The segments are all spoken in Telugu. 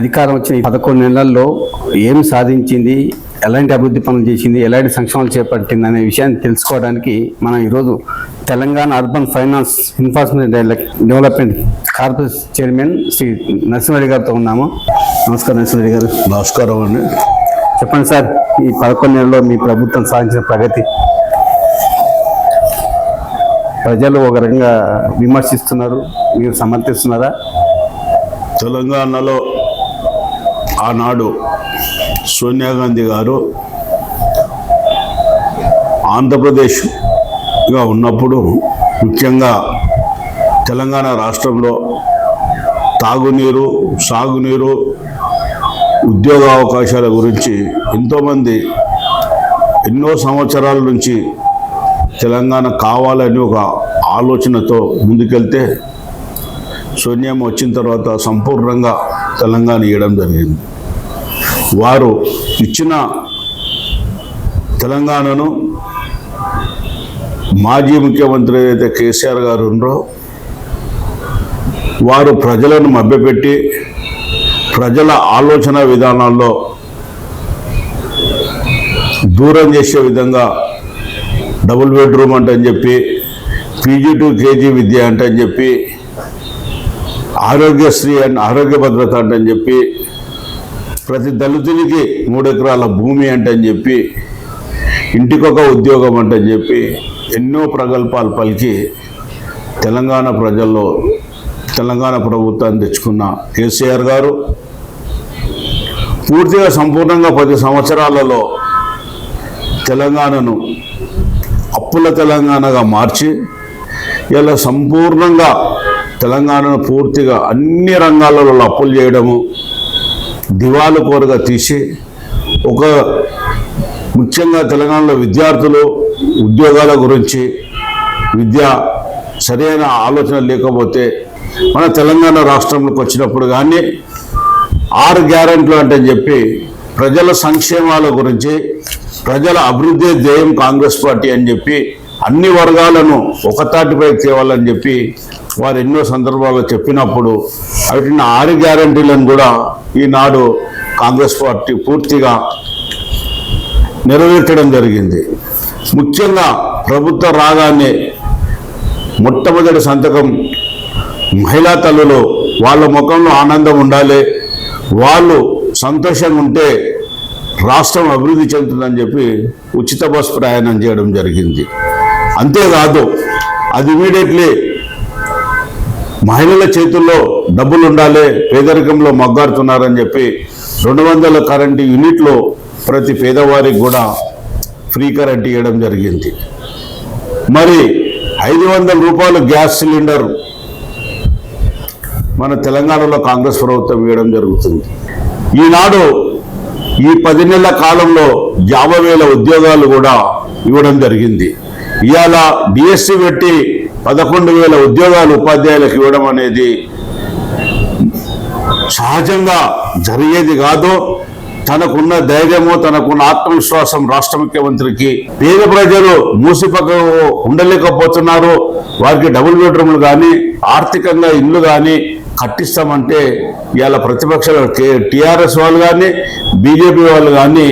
అధికారం వచ్చిన పదకొండు నెలల్లో ఏం సాధించింది ఎలాంటి అభివృద్ధి పనులు చేసింది ఎలాంటి సంక్షేమాలు చేపట్టింది అనే విషయాన్ని తెలుసుకోవడానికి మనం ఈరోజు Telangana urban finance infrastructure development corporation chairman Shri Narasimhareddy గారితో ఉన్నాము. నమస్కారం నరసింహరెడ్డి గారు. నమస్కారం అండి. చెప్పండి సార్ ఈ పదకొండు నెలల్లో మీ ప్రభుత్వం సాధించిన ప్రగతి. ప్రజలు ఒక రకంగా విమర్శిస్తున్నారు మీరు సమర్థిస్తున్నారా? తెలంగాణలో ఆనాడు సోనియా గాంధీ గారు ఆంధ్రప్రదేశ్గా ఉన్నప్పుడు ముఖ్యంగా తెలంగాణ రాష్ట్రంలో తాగునీరు సాగునీరు ఉద్యోగ అవకాశాల గురించి ఎంతోమంది ఎన్నో సంవత్సరాల నుంచి తెలంగాణ కావాలని ఒక ఆలోచనతో ముందుకెళ్తే సోనియా వచ్చిన తర్వాత సంపూర్ణంగా తెలంగాణ ఇవ్వడం జరిగింది. వారు ఇచ్చిన తెలంగాణను మాజీ ముఖ్యమంత్రి ఏదైతే కేసీఆర్ గారు ఉన్నారో వారు ప్రజలను మభ్యపెట్టి ప్రజల ఆలోచన విధానాల్లో దూరం చేసే విధంగా డబుల్ బెడ్రూమ్ అంటని చెప్పి పీజీ టు కేజీ విద్య అంటని చెప్పి ఆరోగ్యశ్రీ అండ్ ఆరోగ్య భద్రత అంటని చెప్పి ప్రతి దళితునికి మూడు ఎకరాల భూమి అంటని చెప్పి ఇంటికొక ఉద్యోగం అంటని చెప్పి ఎన్నో ప్రగల్భాలు పలికి తెలంగాణ ప్రజల్లో తెలంగాణ ప్రభుత్వాన్ని తెచ్చుకున్న కేసీఆర్ గారు. పూర్తిగా సంపూర్ణంగా పది సంవత్సరాలలో తెలంగాణను అప్పుల తెలంగాణగా మార్చి ఇలా సంపూర్ణంగా తెలంగాణను పూర్తిగా అన్ని రంగాలలో అప్పులు చేయడము దివాలు కోరుగా తీసి ఒక ముఖ్యంగా తెలంగాణలో విద్యార్థులు ఉద్యోగాల గురించి విద్య సరైన ఆలోచన లేకపోతే మన తెలంగాణ రాష్ట్రంలోకి వచ్చినప్పుడు కానీ ఆరు గ్యారెంట్లు అంటే చెప్పి ప్రజల సంక్షేమాల గురించి ప్రజల అభివృద్ధి ధ్యేయం కాంగ్రెస్ పార్టీ అని చెప్పి అన్ని వర్గాలను ఒక తాటిపై తేవాలని చెప్పి వారు ఎన్నో సందర్భాల్లో చెప్పినప్పుడు వాటిని ఆరు గ్యారంటీలను కూడా ఈనాడు కాంగ్రెస్ పార్టీ పూర్తిగా నెరవేర్చడం జరిగింది. ముఖ్యంగా ప్రభుత్వం రాగానే మొట్టమొదటి సంతకం మహిళా తల్లులు వాళ్ళ ముఖంలో ఆనందం ఉండాలి వాళ్ళు సంతోషంగా ఉంటే రాష్ట్రం అభివృద్ధి చెందుతుందని చెప్పి ఉచిత బస్ ప్రయాణం చేయడం జరిగింది. అంతేకాదు అది ఇమీడియట్లీ మహిళల చేతుల్లో డబ్బులు ఉండాలి పేదరికంలో మగ్గారుతున్నారని చెప్పి రెండు వందల కరెంటు యూనిట్లు ప్రతి పేదవారికి కూడా ఫ్రీ కరెంట్ ఇవ్వడం జరిగింది. మరి ఐదు వందల రూపాయలు గ్యాస్ సిలిండర్ మన తెలంగాణలో కాంగ్రెస్ ప్రభుత్వం ఇవ్వడం జరుగుతుంది. ఈనాడు ఈ పది నెలల కాలంలో యాభై వేల ఉద్యోగాలు కూడా ఇవ్వడం జరిగింది. ఇవాళ డిఎస్సి పెట్టి పదకొండు వేల ఉద్యోగాలు ఉపాధ్యాయులకు ఇవ్వడం అనేది సహజంగా జరిగేది కాదు. తనకున్న ధైర్యము తనకున్న ఆత్మవిశ్వాసం రాష్ట్ర ముఖ్యమంత్రికి. పేద ప్రజలు మూసిపక్క ఉండలేకపోతున్నారు. వారికి డబుల్ బెడ్రూమ్లు కానీ ఆర్థికంగా ఇల్లు కానీ కట్టిస్తామంటే ఇవాళ ప్రతిపక్షాలు టీఆర్ఎస్ వాళ్ళు కానీ బీజేపీ వాళ్ళు కానీ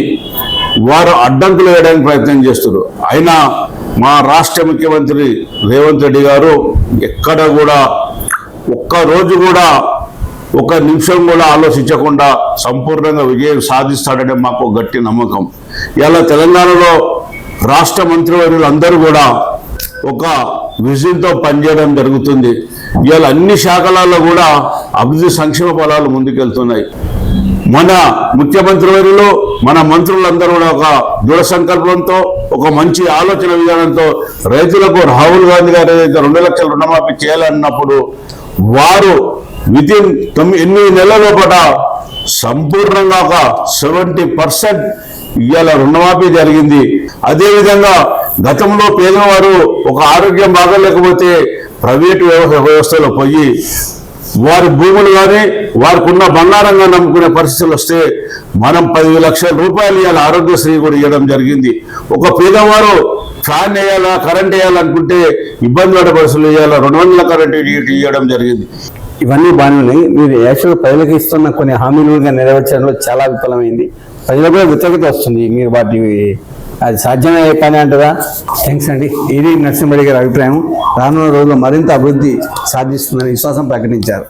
వారు అడ్డంకులు వేయడానికి ప్రయత్నం చేస్తున్నారు. అయినా మా రాష్ట్ర ముఖ్యమంత్రి రేవంత్ రెడ్డి గారు ఎక్కడ కూడా ఒక్క రోజు కూడా ఒక నిమిషం కూడా ఆలోచించకుండా సంపూర్ణంగా విజయం సాధిస్తాడనే మాకు గట్టి నమ్మకం. ఇలా తెలంగాణలో రాష్ట్ర మంత్రివర్యులు అందరూ కూడా ఒక విజన్తో పనిచేయడం జరుగుతుంది. ఇవాళ అన్ని శాఖలలో కూడా అభివృద్ధి సంక్షేమ ఫలాలు ముందుకెళ్తున్నాయి. మన ముఖ్యమంత్రి వారిలో మన మంత్రులందరూ కూడా ఒక దృఢ సంకల్పంతో ఒక మంచి ఆలోచన విధానంతో రైతులకు రాహుల్ గాంధీ గారు ఏదైతే రెండు లక్షల రుణమాఫీ చేయాలన్నప్పుడు వారు వితిన్ తొమ్మిది ఎనిమిది నెలల లోపల సంపూర్ణంగా ఒక సెవెంటీ పర్సెంట్ ఇవాళ రుణమాఫీ జరిగింది. అదేవిధంగా గతంలో పేదవారు ఒక ఆరోగ్యం బాగలేకపోతే ప్రైవేటు వ్యవస్థలో పోయి వారి భూములు కానీ వారికి ఉన్న బంగారంగా నమ్ముకునే పరిస్థితులు వస్తే మనం పది లక్షల రూపాయలు ఇవాళ ఆరోగ్యశ్రీ కూడా ఇవ్వడం జరిగింది. ఒక పేదవారు ఫ్యాన్ వేయాలా కరెంట్ వేయాలనుకుంటే ఇబ్బంది పడే పరిస్థితులు ఇవ్వాలా రెండు వందల కరెంట్ ఇవ్వడం జరిగింది. ఇవన్నీ బాగానే మీరు యాక్చువల్ ప్రజలకు ఇస్తున్న కొన్ని హామీలుగా నెరవేర్చడంలో చాలా విఫలమైంది. ప్రజలకు కూడా వ్యతిరేకత వస్తుంది. మీరు వాటి అది సాధ్యమయ్యే పని అంటారా థ్యాంక్స్ అండి. ఇది నరసింహరెడ్డి గారి అభిప్రాయం. రానున్న రోజుల్లో మరింత అభివృద్ధి సాధిస్తుందని విశ్వాసం ప్రకటించారు.